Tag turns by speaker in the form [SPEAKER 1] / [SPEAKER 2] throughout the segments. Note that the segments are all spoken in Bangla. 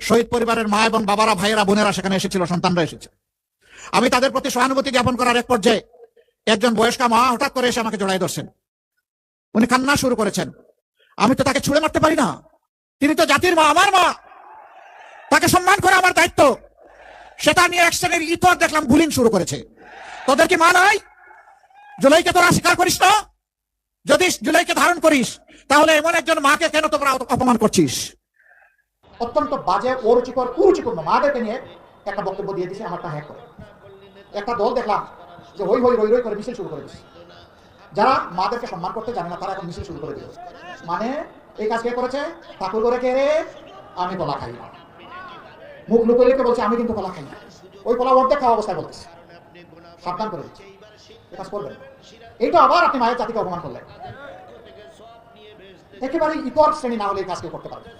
[SPEAKER 1] শহীদ পরিবারের মা এবং বাবারা, ভাইয়েরা, বোনেরা সেখানে এসেছিল, সন্তানরা এসেছে। আমি তাদের প্রতি সহানুভূতি জ্ঞাপন করার এক পর্যায়ে একজন বয়স্কা মা হঠাৎ করে এসে আমাকে জড়াই ধরছেন। উনি কান্না শুরু করেছেন। আমি তো তাকে ছুড়ে মারতে পারি না। তিনি তো জাতির মা, আমার মা। তাকে সম্মান করা আমার দায়িত্ব। সেটা নিয়ে এক শ্রেণির ইতর দেখলাম গুলিং শুরু করেছে। তোদের কি মা নাই? জুলাইকে তোরা স্বীকার করিস না? যদি জুলাইকে ধারণ করিস, তাহলে এমন একজন মাকে কেন তোমরা অপমান করছিস? অত্যন্ত বাজে, অরুচিকর, কুরুচিপূর্ণ মাদেরকে নিয়ে একটা বক্তব্য দিয়ে দিছে আমারটা হ্যাক করে। একটা দল দেখলাম যে হই হই রই রই করে মিছিল শুরু করে দিচ্ছে যারা মাদেরকে সম্মান করতে জানে না, তারা এখন মিছিল শুরু করে দিয়েছে মানে এই কাজ কে করেছে? ঠাকুর করে কে আমি কলা খাই না। মুখ লুকিয়ে বলছে, আমি কিন্তু কলা খাই না। ওই কলা অর্ধেক খাওয়া অবস্থায় বলতেছে। সাবধান করে দিচ্ছে। এ কাজ করবেন এইটা আবার আপনি মায়ের জাতিকে অপমান করলেন। একেবারে ইতর শ্রেণি না হলে এই কাজ কেউ করতে পারবে না।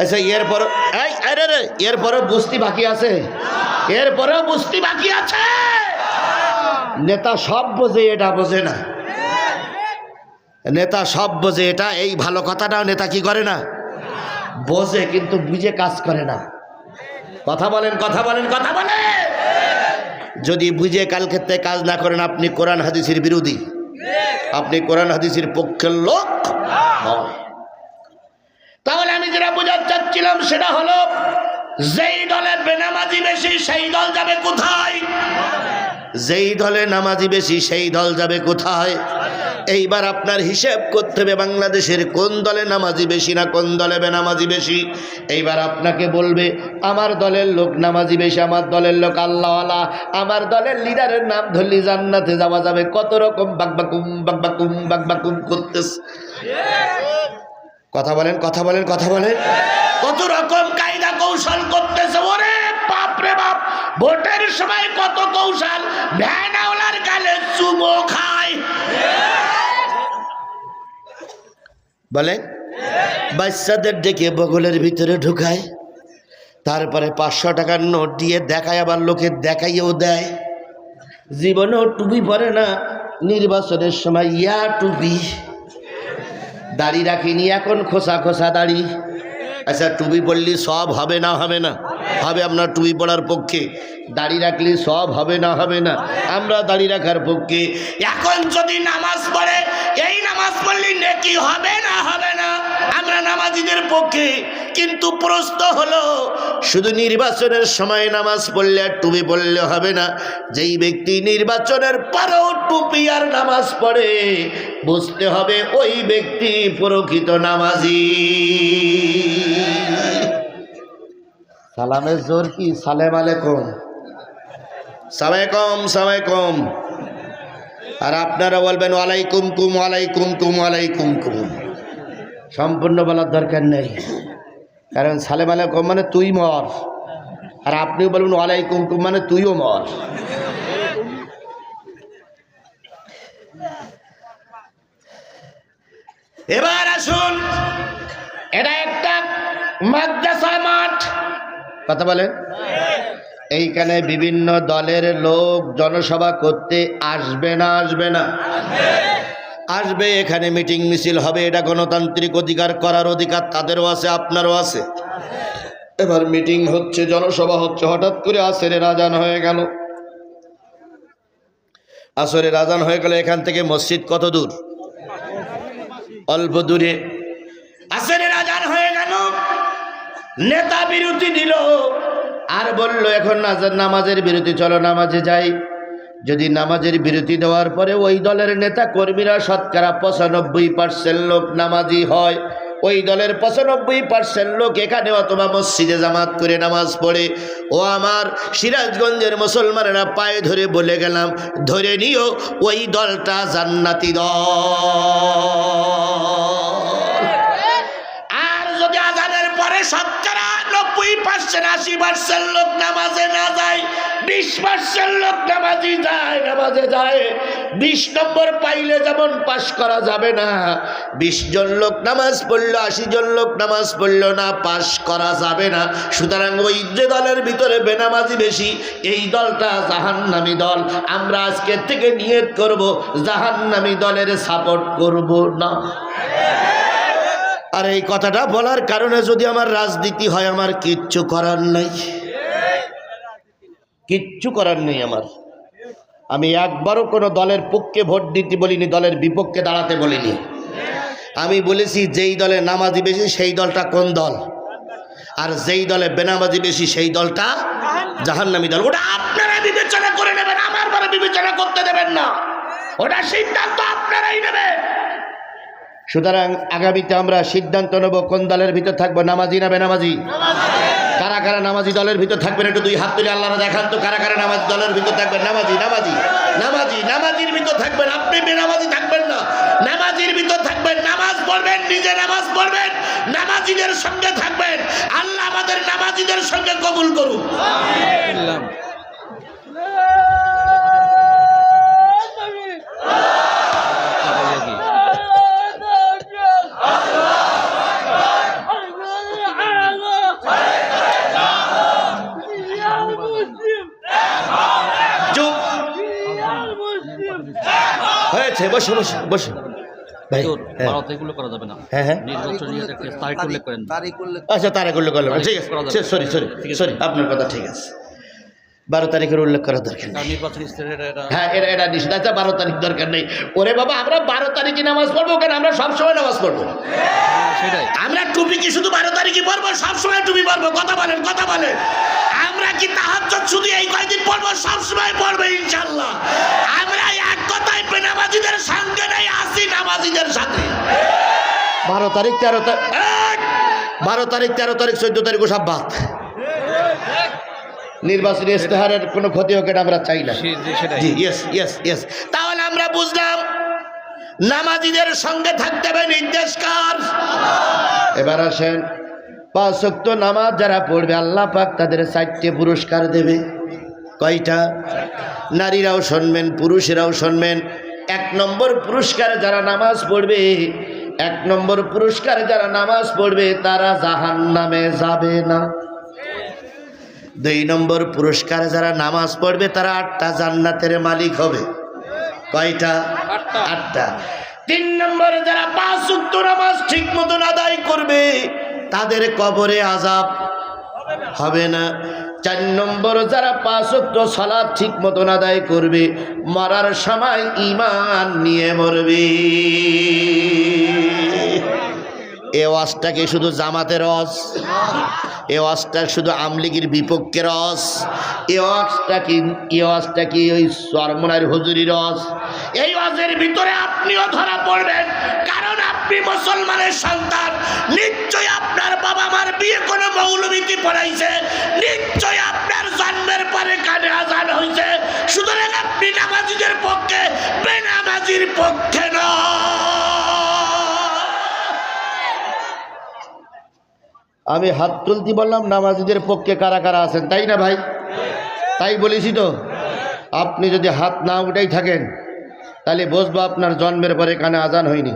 [SPEAKER 2] আচ্ছা এরপর এই আরে রে এরপরে বুঝতে বাকি আছে। এরপরেও বুঝতে বাকি আছে। নেতা সব বোঝে, এটা বোঝে না। নেতা সব বোঝে, এটা এই ভালো কথাটাও নেতা কি করে না? বোঝে, কিন্তু বুঝে কাজ করে না। কথা বলেন কথা বলেন কথা বলেন। যদি বুঝে কাল ক্ষেত্রে কাজ না করেন, আপনি কোরআন হাদিসের বিরোধী। আপনি কোরআন হাদিসের পক্ষের লোক। তাহলে আমি যেটা বোঝাতে চাচ্ছিলাম সেটা হলো, যেই দলের বেনামাজি বেশি, সেই দল যাবে কোথায়? যেই দলে নামাজি বেশি, সেই দল যাবে কোথায়? এইবার আপনার হিসেব করতে হবে বাংলাদেশের কোন দলে নামাজি বেশি না কোন দলে বেনামাজি বেশি। এইবার আপনাকে বলবে, আমার দলের লোক নামাজি বেশি, আমার দলের লোক আল্লাহওয়ালা। আমার দলের লিডারের নাম ধরলি জান্নাতে যাওয়া যাবে। কত রকম বাকবাকুম বাকবাকুম বাকবাকুম করতেছে। কথা বলেন কথা বলেন কথা বলেন। কত রকম কায়দা কৌশল করতেছে ওরে বাপ রে বাপ। ভোটের সময় কত কৌশল? ভ্যানাওয়ালার গালে চুমো খায়। বলে, বাচ্চাদের ডেকে বগলের ভিতরে ঢুকায়। তারপরে পাঁচশো টাকার নোট দিয়ে দেখায়, আবার লোকে দেখাইয়েও দেয়। জীবনেও টুপি পরে না, নির্বাচনের সময় ইয়া টুপি। দাড়ি রাখিনি, এখন খোসা খোসা দাড়ি। আচ্ছা টুবি পড়লি সব হবে না হবে না? হবে আপনার টুবি পড়ার পক্ষে। দাড়ি রাখলে সব হবে না হবে না? আমরা দাড়ি রাখার পক্ষে। এখন যদি নামাজ পড়ে, এই নামাজ পড়লি নেকি হবে না হবে না? আমরা নামাজিদের পক্ষে কিন্তু প্রশ্ন হলো শুধু নির্বাচনের সময় নামাজ পড়লে আর টুপি পড়লে হবে না। যেই ব্যক্তি নির্বাচনের পরেও টুপি আর নামাজ পড়ে বুঝতে হবে ওই ব্যক্তি প্রকৃত নামাজি। সালামের জোর কি? সালেম আলেকুম সাময় কম সাময় কম আর আপনারা বলবেন ওয়ালাইকুম কুম ওয়ালাইকুম কুম ওয়ালাইকুম কুম। সম্পূর্ণ বলার দরকার নেই। কারণ সালেম আলাইকুম মানে তুই মর। আর আপনিও বলবেন ওয়ালাইকুম কুম মানে তুইও মর। এবার আসুন, এটা একটা মাদ্রাসা মাঠ। কথা বলেন। এইখানে বিভিন্ন দলের লোক জনসভা করতে আসবে না আসবে না। আসবে, এখানে মিটিং মিছিল হবে, এটা গণতান্ত্রিক অধিকার করার অধিকার তাদেরও আছে, আপনারও আছে। এবার মিটিং হচ্ছে, জনসভা হচ্ছে, হঠাৎ করে আসরের আজান হয়ে গেল। আসরের আজান হয়ে গেল, এখান থেকে মসজিদ কত দূর? অল্প দূরে। আসরের আজান হয়ে গেল, নেতা বিরতি দিল, আর বলল, এখন নামাজের বিরতি, চলো নামাজে যাই। যদি নামাজের বিরতি দেওয়ার পরে ওই দলের নেতা কর্মীরা শতকরা পঁচানব্বই পার্সেন্ট লোক নামাজি হয়, ওই দলের পঁচানব্বই পার্সেন্ট লোক এখানে অথবা মসজিদে জামাত করে নামাজ পড়ে। ও আমার সিরাজগঞ্জের মুসলমানেরা পায়ে ধরে বলে গেলাম, ধরে নিও, ওই দলটা জান্নাতি দল। আর যদি আজানের পরে নব্বই পার্সেন্ট আশি পার্সেন্ট লোক নামাজে না যায়, বিশ পার্সেন্ট লোক নামাজি যায়, নামাজে যায়। বিশ নম্বর পাইলে যেমন পাশ করা যাবে না, বিশ জন লোক নামাজ পড়ল, আশি জন লোক নামাজ পড়ল না, পাশ করা যাবে না। সুতরাং ওই যে দলের ভিতরে বেনামাজি বেশি, এই দলটা জাহান্নামী দল। আমরা আজকের থেকে নিয়ত করব, জাহান্নামী দলের সাপোর্ট করব না। আর এই কথাটা বলার কারণে যদি আমার রাজনীতি হয়, আমার কিচ্ছু করার নাই। কিচ্ছু করার নেই আমার। আমি একবারও কোনো দলের পক্ষে ভোট দিতে বলিনি, দলের বিপক্ষে দাঁড়াতে বলিনি। আমি বলেছি, যেই দলে নামাজি বেশি, সেই দলটা কোন দল? আর যেই দলে বেনামাজি বেশি, সেই দলটা জাহান্নামী দল। ওটা আপনারা বিবেচনা করে নেবেন, আমার বিবেচনা করতে দেবেন না। ওটা সিদ্ধান্ত আপনারাই নেবেন। সুতরাং আগামীতে আমরা সিদ্ধান্ত নেব কোন দলের ভিতর থাকব, নামাজি না বেনামাজি? কারা কারা নামাজি দলের ভিতর থাকবেন? একটু দুই হাত তুলে আল্লাহরা দেখান তো কারা কারা নামাজি দলের ভিতর থাকবেন? নামাজি নামাজি নামাজি, নামাজির ভিতর থাকবেন। আপনি বেনামাজি থাকবেন না। নামাজির ভিতর থাকবেন। নামাজ পড়বেন, নিজে নামাজ পড়বেন, নামাজিদের সঙ্গে থাকবেন। আল্লাহ আমাদের নামাজিদের সঙ্গে কবুল করুন হয়েছে বসে বসে বসে। ভাই
[SPEAKER 3] হুজুর,
[SPEAKER 2] হ্যাঁ।
[SPEAKER 3] ভারতে এগুলো করা যাবে না।
[SPEAKER 2] হ্যাঁ হ্যাঁ।
[SPEAKER 3] তারিখ উল্লেখ করেন।
[SPEAKER 2] আচ্ছা তারিখ উল্লেখ করলাম। ঠিক আছে। সরি সরি সরি আপনার কথা ঠিক আছে। বারো তারিখের উল্লেখ করা দরকার নেই। হ্যাঁ এটা আচ্ছা বারো তারিখ দরকার নেই। ওরে বাবা আমরা বারো তারিখে নামাজ পড়ব কেন? আমরা সবসময় নামাজ পড়ব।
[SPEAKER 3] সেটাই।
[SPEAKER 2] আমরা টুপি কি শুধু বারো তারিখে পড়ব? সবসময় টুপি পড়ব। কথা বলেন কথা বলেন। আমরা কি তাহাজ্জুদ শুধু এই কয়দিন পড়ব? সবসময় পড়ব ইনশাল্লাহ নামাজিদের সাথে। বারো তারিখ তেরো তারিখ বারো তারিখ তেরো তারিখ চোদ্দ তারিখ সব বাদ নির্বাচনী ইস্তেহারের কোনো ক্ষতি হোক এটা আমরা চাই না। ইয়েস ইয়েস ইয়েস তাহলে আমরা বুঝলাম নামাজিদের সঙ্গে থাকতে হবে নির্দেশ কার। এবার আসেন পাঁচ শক্ত নামাজ যারা পড়বে আল্লাহ পাক তাদের চারটে পুরস্কার দেবে। কয়টা? নারীরাও শুনবেন পুরুষেরাও শুনবেন। এক নম্বর পুরস্কার যারা নামাজ পড়বে এক নম্বর পুরস্কার যারা নামাজ পড়বে তারা জাহান নামে যাবে না। দুই নম্বর পুরস্কার যারা নামাজ পড়বে তারা আটটা জান্নাতের মালিক হবে। কয়টা? আটটা। তিন নম্বর যারা পাঁচ উক্ত নামাজ ঠিক মতন আদায় করবে তাদের কবরে আজাব হবে না। চার নম্বর যারা পাঁচ উক্ত সালাদ ঠিক মতন আদায় করবে, মরার সময় ইমান নিয়ে মরবে। এ ওয়াজটা কি শুধু জামাতের রস এ ওয়াজটা শুধু আমলিগির বিপক্ষে রস এ ওয়াজটা কি, এ ওয়াজটা কি ওই সরমনার হুজুরি রস এই ওয়াজের ভিতরে আপনিও ধরা পড়বেন কারণ আপনি মুসলমানের সন্তান, নিশ্চয় আপনার বাবা মার বিয়ে কোনো মৌলবীতি পড়াইছে, নিশ্চয় আপনার জন্মের পরে কানে আজান হয়েছে সুতরাং আপনি নামাজিদের পক্ষে বেনামাজির পক্ষে আমি হাত তুলতে বললাম, নামাজিদের পক্ষে কারা কারা আছেন? তাই না ভাই? তাই বলেছি তো। আপনি যদি হাত না উঠেই থাকেন, তাহলে বুঝব আপনার জন্মের পরে কানে আজান হয়নি।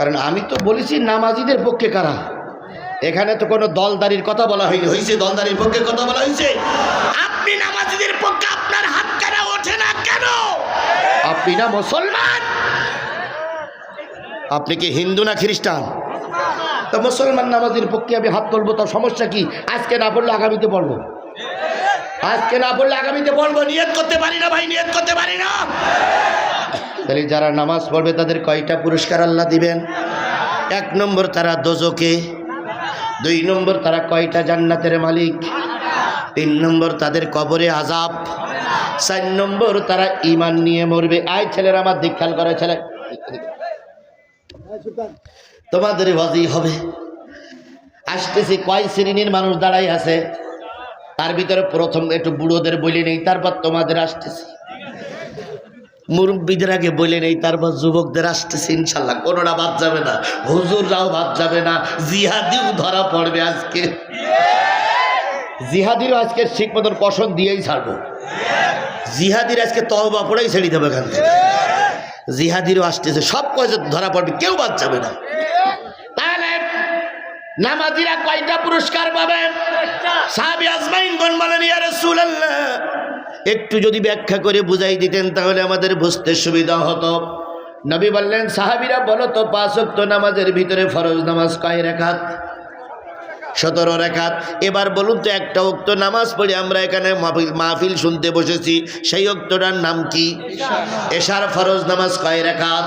[SPEAKER 2] কারণ আমি তো বলেছি নামাজিদের পক্ষে কারা? এখানে তো কোনো দলদারির কথা বলা হয়নি হয়েছে দলদারির পক্ষে কথা বলা হয়েছে আপনি নামাজিদের পক্ষে আপনার হাত কেন ওঠে না কেন? আপনি না মুসলমান? আপনি কি হিন্দু না খ্রিস্টান? তো মুসলমান নামাজের পক্ষে আমি হাত তুলবো, তার সমস্যা কি? আজকে না পড়লে আগামীতে পড়ব আজকে না পড়লে আগামীতে পড়ব নিয়ত করতে পারি না ভাই, নিয়ত করতে পারি না। তাহলে যারা নামাজ পড়বে তাদের কয়টা পুরস্কার আল্লাহ দিবেন? এক নম্বর তারা দোজকে দুই নম্বর তারা কয়টা জান্নাতের মালিক? তিন নম্বর তাদের কবরে আজাব চার নম্বর তারা ইমান নিয়ে মরবে। আয় ছেলেরা, আমার দিক খেয়াল করে, ছেলে। তোমাদের বাজি হবে। আসতেছি কয় শ্রেণির মানুষ দাঁড়াই আছে? তার ভিতরে প্রথম একটু বুড়োদের বলি নেই, তারপর তোমাদের আসতেছি। মুরব্বীদের আগে বলে নেই তারপর যুবকদের আসতেছে ইনশাল্লাহ। কোনোটা বাদ যাবে না। হুজুররাও বাদ যাবে না। জিহাদিও ধরা পড়বে আজকে। জিহাদিরও আজকে ঠিক মতন কষণ দিয়েই ছাড়বো। জিহাদির আজকে তহবা পড়েই ছেড়ে দেবে এখান থেকে। জিহাদিরও আসতেছে সব কয়েছে ধরা পড়বে কেউ বাদ যাবে না। তাহলে নামাজিরা কয়টা পুরস্কার পাবে? সাহাবি আজমাইন গন বলেন ইয়া রাসূলুল্লাহ। একটু যদি ব্যাখ্যা করে বুঝাই দিতেন, তাহলে আমাদের বুঝতে সুবিধা হতো। নবী বললেন, সাহাবিরা বলো তো, পাঁচ ওয়াক্ত নামাজের ভিতরে ফরজ নামাজ কয় রেখাত? সতেরো রেখাত। এবার বলুন তো, একটা উক্ত নামাজ পড়ে আমরা এখানে মাহফিল মাহফিল শুনতে বসেছি। সেই উক্তটার নাম কি? এশার ফরজ নামাজ কয় রেখাত?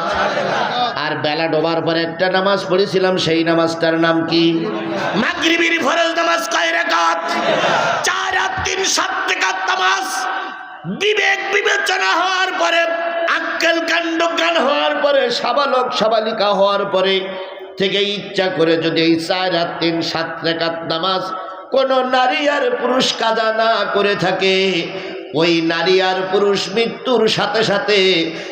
[SPEAKER 2] আর বেলা ডোবার পরে একটা নামাজ পড়েছিলাম, সেই নামাজটার নাম কি? বিবেক বিবেচনা হওয়ার পরে, আক্কেল কাণ্ড জ্ঞান হওয়ার পরে, সাবালক সাবালিকা হওয়ার পরে, থেকে ইচ্ছা করে যদি এই চার তিন সাত রেখাত নামাজ কোন নারী আর পুরুষ কাজা না করে থাকে ওই নারী আর পুরুষ মৃত্যুর সাথে সাথে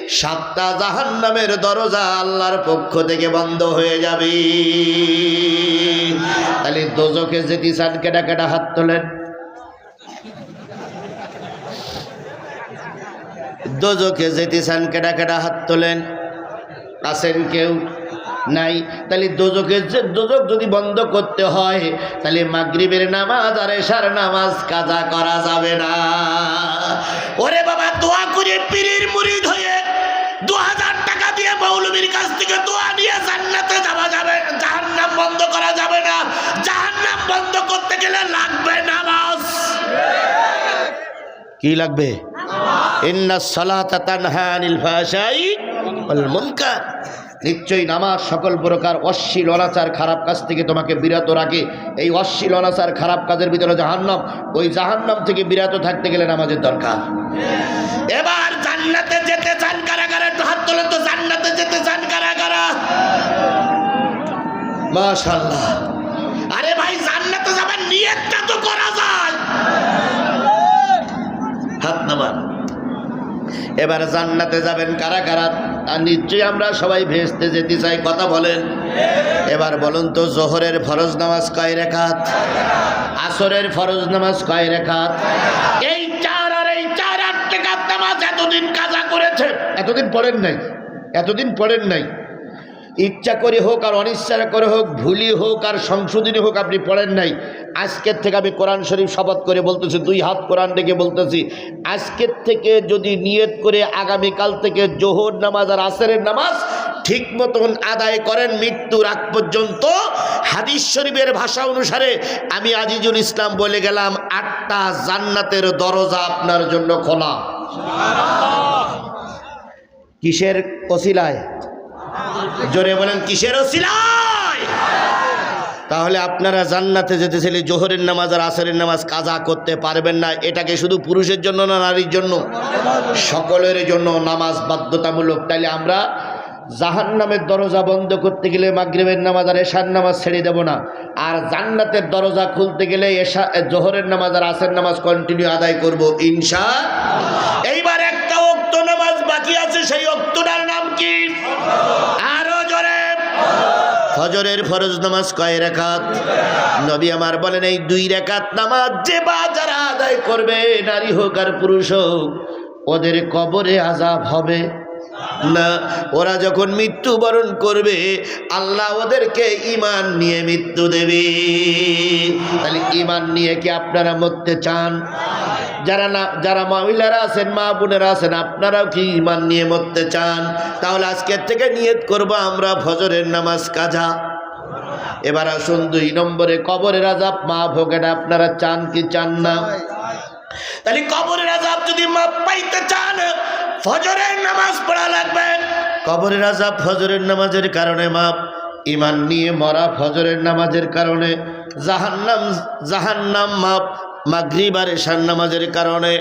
[SPEAKER 2] সাতটা জাহান নামের দরজা আল্লাহর পক্ষ থেকে বন্ধ হয়ে যাবে। তাহলে দোজকে যেতে চান কেটা কেটা হাত তোলেন? দোজকে যেতে চান কেটা কেটা হাত তোলেন? আছেন কেউ? নাই তাহলে দোজকে যে দোজক যদি বন্ধ করতে হয় তাহলে মাগরিবের নামাজ আর এশার নামাজ কাজা করা যাবে না। ওরে বাবা দোয়া করে পীরের মুরিদ হয়ে দু হাজার টাকা দিয়ে মৌলবীর কাছ থেকে দোয়া নিয়ে জান্নাতে যাওয়া যাবে জাহান্নাম বন্ধ করা যাবে না। জাহান্নাম বন্ধ করতে গেলে লাগবে নামাজ। কি লাগবে? ইন্না সালাতা তানহা আনিল ফাহশাই ওয়াল মুনকার। নিশ্চয়ই নামাজ সকল প্রকার অশ্লীল, অনাচার, খারাপ কাজ থেকে তোমাকে বিরত রাখে। এই অশ্লীল, অনাচার, খারাপ কাজের ভিতরে জাহান্নাম, ওই জাহান্নাম থেকে বিরত থাকতে গেলে নামাজের দরকার। এবার জান্নাতে যেতে চান কারা কারা একটু হাত তো, জান্নাতে যেতে চান কারা কারা মাশাআল্লাহ। আরে ভাই, জান্নাতে যাবেন নিয়তটা তো করা যায়। হাত নামান। এবার জান্নাতে যাবেন কারা কারা? আর নিশ্চয়ই আমরা সবাই ভেস্তে যেতে চাই কথা বলেন। এবার বলুন তো জোহরের ফরজ নামাজ কয় রেখাত? আসরের ফরজ নামাজ কয় রেখাত? এই চার আর এই চার আট রেখাত নামাজ এতদিন কাজা করেছে এতদিন পড়েন নাই এতদিন পড়েন নাই। ইচ্ছা করে হোক আর অনিচ্ছা করে হোক ভুলি হোক আর সংশোধনী হোক আপনি পড়েন নাই। আজকের থেকে আমি কোরআন শরীফ শপথ করে বলতেছি দুই হাত কোরআন ডেকে বলতেছি আজকের থেকে যদি নিয়ত করে আগামীকাল থেকে জোহর নামাজ আর আসরের নামাজ ঠিক মতন আদায় করেন মৃত্যুর আগ পর্যন্ত হাদিস শরীফের ভাষা অনুসারে আমি আজিজুল ইসলাম বলে গেলাম আটটা জান্নাতের দরজা আপনার জন্য খোলা। কিসের ওসিলায়? জোরে বলেন, কিসের তাহলে আপনারা জান্নাতে যেতে চাইলে জোহরের নামাজ আর আসরের নামাজ কাজা করতে পারবেন না। এটাকে শুধু পুরুষের জন্য না, নারীর জন্য? সকলের জন্য নামাজ বাধ্যতামূলক। তাইলে আমরা জাহান নামের দরজা বন্ধ করতে গেলে মাগরিবের নামাজ আর এশার নামাজ ছেড়ে দেব না। আর জান্নাতের দরজা খুলতে গেলে এশা জোহরের নামাজ আর আসের নামাজ কন্টিনিউ আদায় করব, ইনশা এইবার একটা অক্ত নামাজ বাকি আছে সেই অক্তটার নাম কি? আরও জোরে। ফজরের ফরজ নামাজ কয় রেখাত? নবী আমার বলেন, এই দুই রেখাত নামাজ যে বা যারা আদায় করবে, নারী হোক আর পুরুষ হোক, ওদের কবরে আজাব হবে। না, ওরা যখন মৃত্যুবরণ করবে, আল্লাহ ওদেরকে ইমান নিয়ে মৃত্যু দেবে। তাহলে ইমান নিয়ে কি আপনারা মরতে চান? যারা না, যারা মহিলারা আছেন, মা বোনেরা আছেন, আপনারাও কি ইমান নিয়ে মরতে চান? তাহলে আজকের থেকে নিয়ত করব আমরা ফজরের নামাজ কাজা। এবার আসুন দুই নম্বরে, কবরের আজাব মা ভোগেটা আপনারা চান কি চান না? তাহলে কবরের আজাব যদি মাপ পাইতে চান, ফজরের নামাজ পড়া লাগবে। কবরের আজাব ফজরের নামাজের কারণে মাপ ইমান নিয়ে মরা ফজরের নামাজের কারণে জাহান্নাম জাহান্নাম মাপ মাগরিব আর এশার নামাজের কারণে